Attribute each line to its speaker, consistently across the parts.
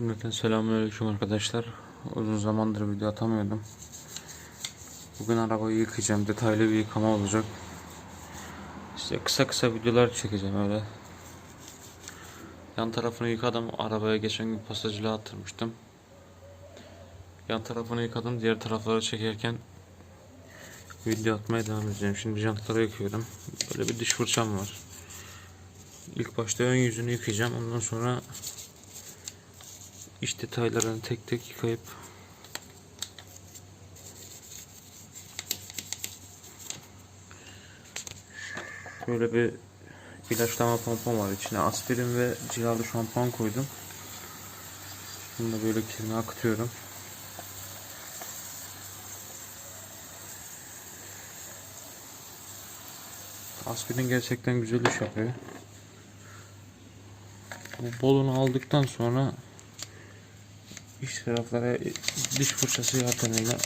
Speaker 1: Şimdiden selamünaleyküm arkadaşlar. Uzun zamandır video atamıyordum. Bugün arabayı yıkayacağım. Detaylı bir yıkama olacak. İşte kısa kısa videolar çekeceğim öyle. Yan tarafını yıkadım. Arabaya geçen gün pasajlığa attırmıştım. Yan tarafını yıkadım. Diğer tarafları çekerken video atmaya devam edeceğim. Şimdi jantları yıkıyorum. Böyle bir diş fırçam var. İlk başta ön yüzünü yıkayacağım. Ondan sonra iç detaylarını tek tek yıkayıp böyle bir ilaçlama pompam var. İçine aspirin ve cilalı şampuan koydum. Bunu da böyle kirine akıtıyorum. Aspirin gerçekten güzel iş yapıyor. Bu bolunu aldıktan sonra iç taraflara diş fırçası yardımıyla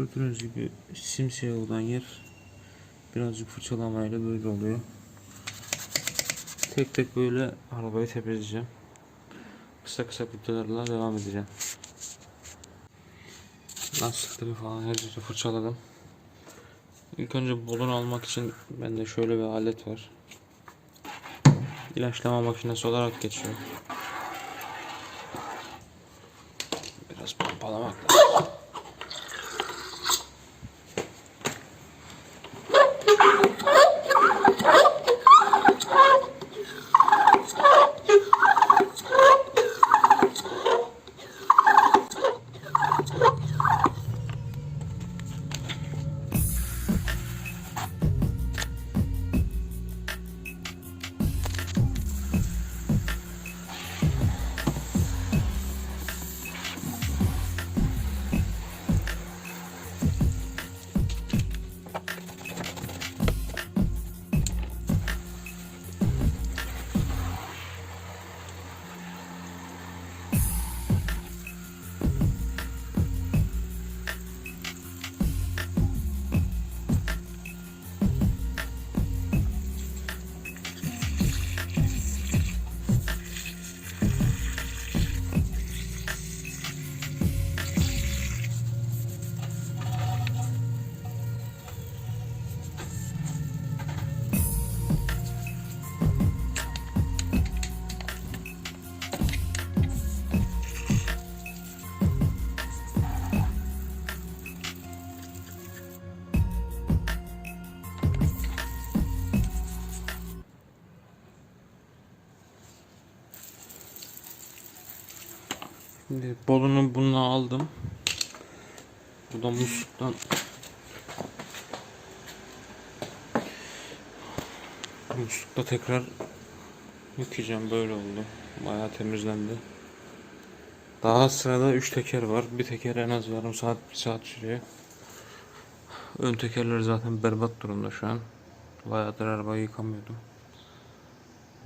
Speaker 1: Gördüğünüz gibi simsiyah olan yer birazcık fırçalamayla böyle oluyor. Tek tek böyle arabayı temizleyeceğim. Kısa kısa videolarla devam edeceğim. Lastikleri falan her yeri fırçaladım. İlk önce bolunu almak için bende şöyle bir alet var. İlaçlama makinesi olarak geçiyor. Şimdi bolunu bunu aldım. Bu da musluktan muslukta tekrar yıkayacağım böyle oldu. Bayağı temizlendi. Daha sırada 3 teker var. Bir teker en az yarım saat, bir saat sürüyor. Ön tekerler zaten berbat durumda şu an. Bayağıdır arabayı yıkamıyordum.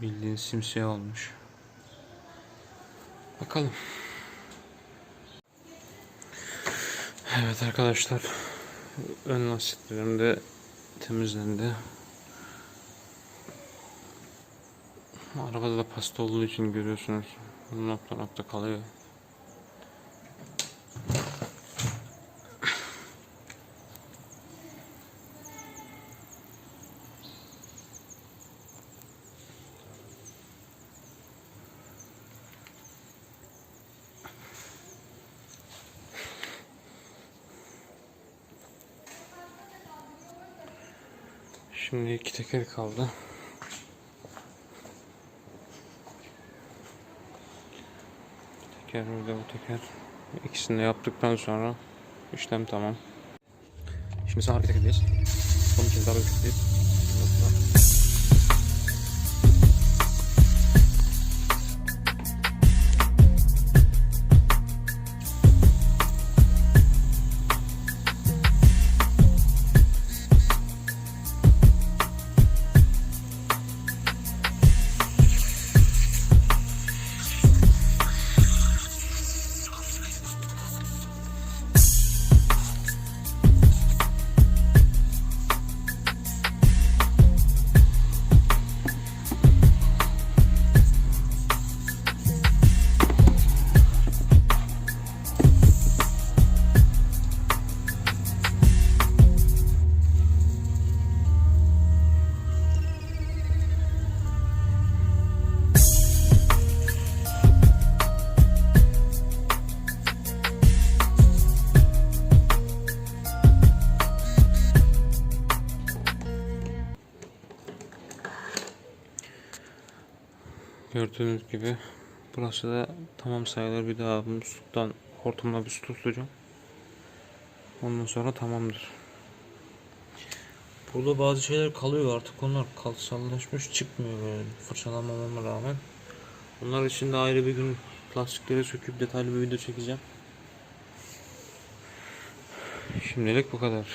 Speaker 1: Bildiğin simsiyah olmuş. Bakalım. Evet arkadaşlar ön lastiklerim de temizlendi. Arabada da pasta olduğu için görüyorsunuz nokta nokta kalıyor. Şimdi iki teker kaldı. Teker burada bu teker. İkisini de yaptıktan sonra işlem tamam. Şimdi sağ hareket edeceğiz. Son kez daha böyle tıklayıp. Gördüğünüz gibi burası da tamam sayılır bir daha musluktan hortumla bir su tutacağım. Ondan sonra tamamdır. Burada bazı şeyler kalıyor artık onlar kalsallaşmış çıkmıyor böyle fırçalamamama rağmen. Onlar için de ayrı bir gün plastikleri söküp detaylı bir video çekeceğim. Şimdilik bu kadar.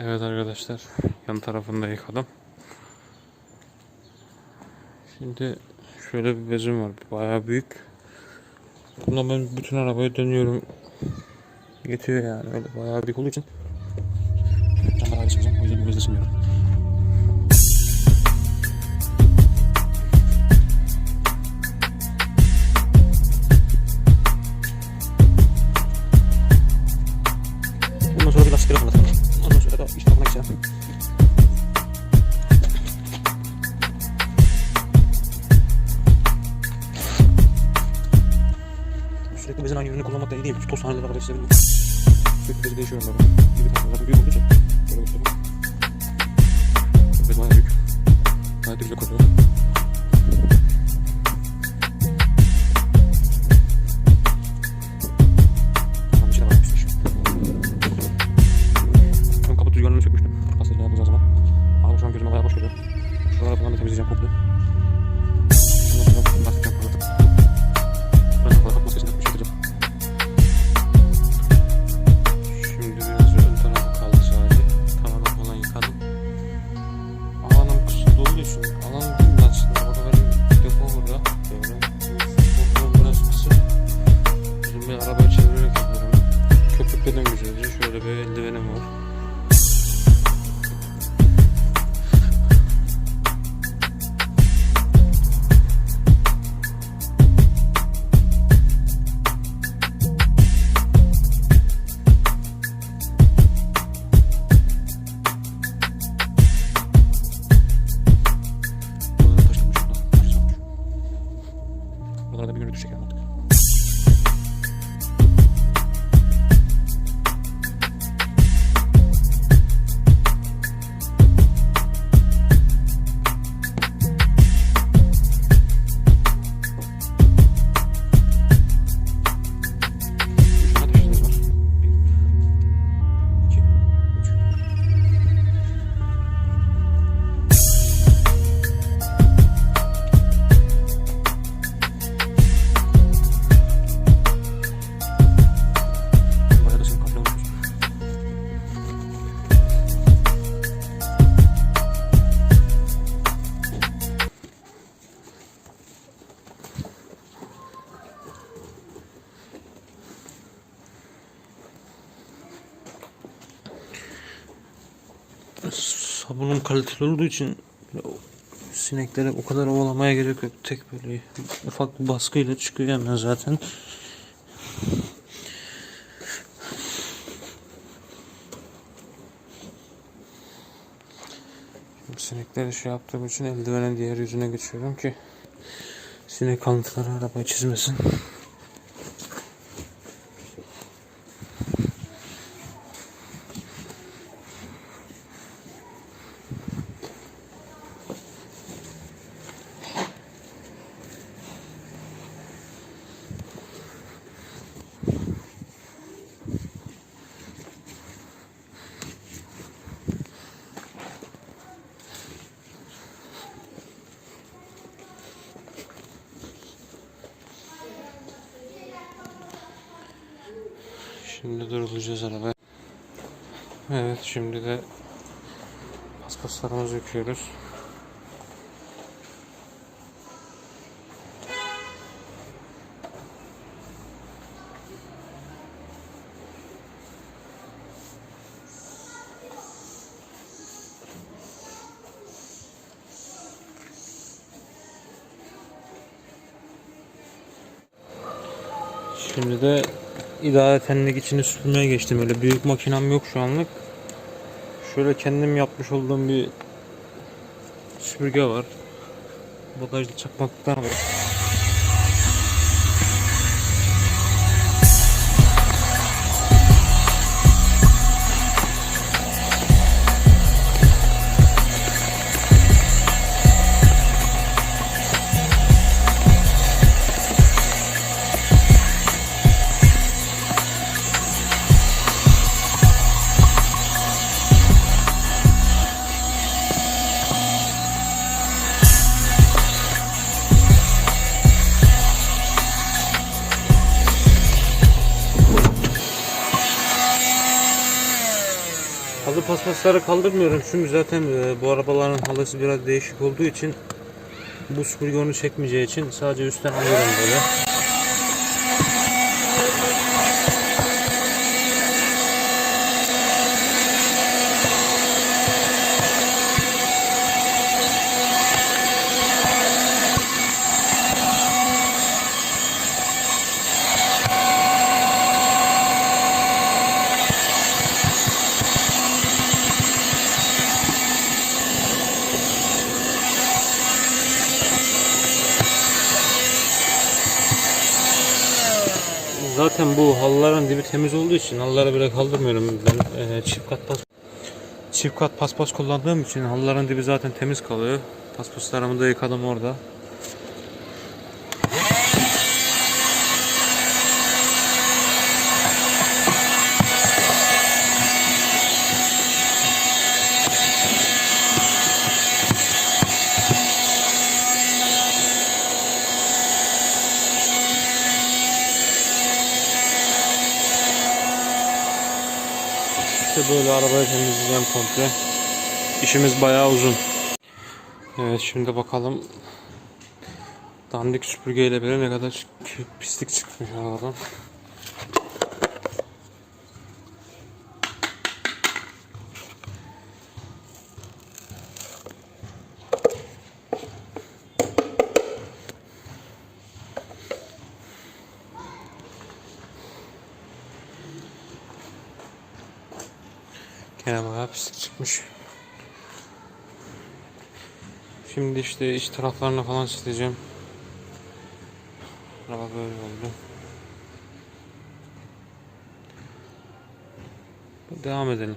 Speaker 1: Evet arkadaşlar yan tarafını da yıkadım. Şimdi şöyle bir bezim var bayağı büyük. Buna ben bütün arabayı dönüyorum. Yetiyor yani öyle bayağı büyük olduğu için. Camlar ayrı çıkacağım o yüzden bir bezle sığmıyorum. Kaliteli olduğu için o sinekleri o kadar ovalamaya gerek yok. Tek böyle ufak bir baskıyla çıkıyor hemen zaten. Şimdi sinekleri şey yaptığım için eldivenin diğer yüzüne geçiyorum ki sinek kalıntıları arabayı çizmesin. Şimdi durulacağız araba. Evet şimdi de paspaslarımızı yıkıyoruz. Şimdi de idaretenlik içini süpürmeye geçtim. Öyle büyük makinem yok şu anlık. Şöyle kendim yapmış olduğum bir süpürge var. Bagajda çakmaklıklar var. Paspasları kaldırmıyorum çünkü zaten e, bu arabaların halısı biraz değişik olduğu için bu süpürge onu çekmeyeceği için sadece üstten alıyorum böyle. Zaten bu dibi temiz olduğu için halıları bile kaldırmıyorum ben e, çift kat pas çift kat paspas kullandığım için halıların dibi zaten temiz kalıyor. Paspaslarımı da yıkadım orada. İşte böyle arabayı temizleyeceğim komple. İşimiz bayağı uzun. Evet şimdi bakalım dandik süpürgeyle bile ne kadar pislik çıkmış arabadan. Gene bayağı pislik çıkmış. Şimdi işte iç taraflarına falan sileceğim. Araba böyle oldu. Devam edelim.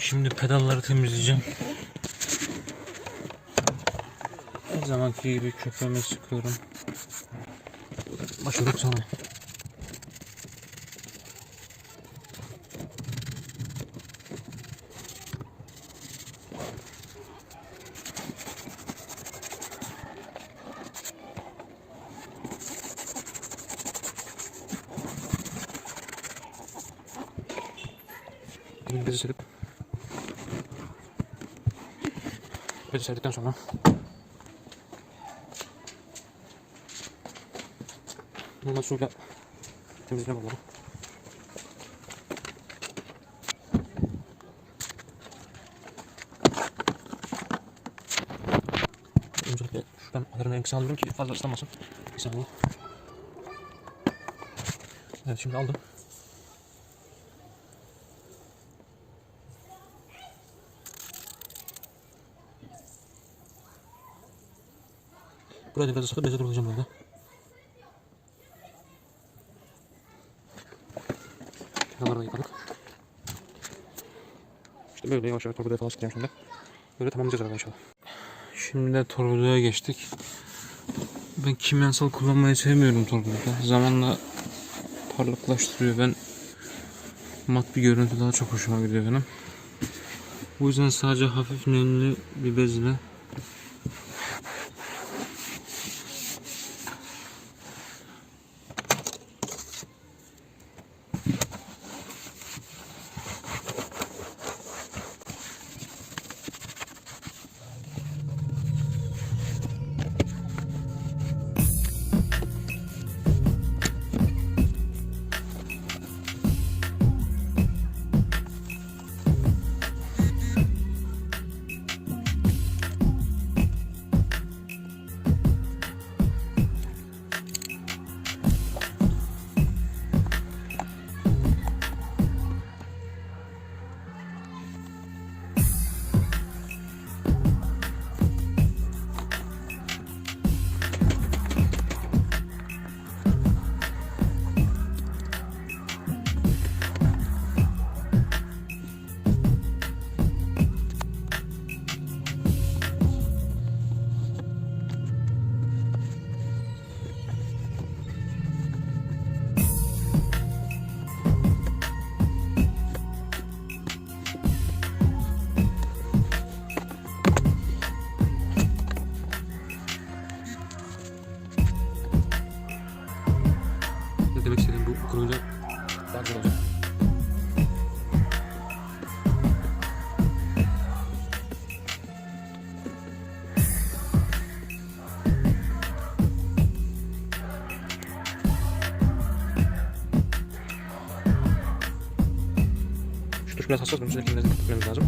Speaker 1: Şimdi pedalları temizleyeceğim. Her zamanki gibi köpeğime sıkıyorum. Başladık sonra. Bezi serdikten sonra normal suyla temizleme bunları. Öncelikle şuradan ayarını en kısa alıyorum ki fazla ıslanmasın. Bir. Evet şimdi aldım. Buraya da biraz ısıtıp beze durulacağım böyle. Kenarları da yıkadık. İşte böyle yavaş yavaş torbadoya falan sıkacağım şimdi. Böyle tamamlayacağız arabayı inşallah. Şimdi de torbadoya geçtik. Ben kimyasal kullanmayı sevmiyorum torbadoda. Zamanla parlaklaştırıyor. Ben mat bir görüntü daha çok hoşuma gidiyor benim. Bu yüzden sadece hafif nemli bir bezle 불면서 쏘 냄새 냄새 나죠?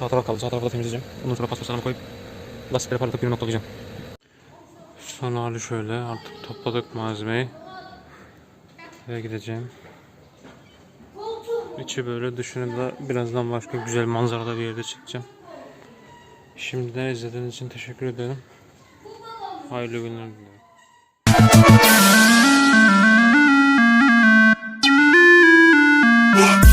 Speaker 1: Sağ taraf kaldı. Sağ tarafı da temizleyeceğim. Ondan sonra paspaslarımı koyup lastikleri parlatıp birini noktalayacağım. Son hali şöyle. Artık topladık malzemeyi. Eve gideceğim. İçi böyle dışını da birazdan başka güzel manzarada bir yerde çekeceğim. Şimdiden izlediğiniz için teşekkür ederim. Hayırlı günler dilerim. Yeah.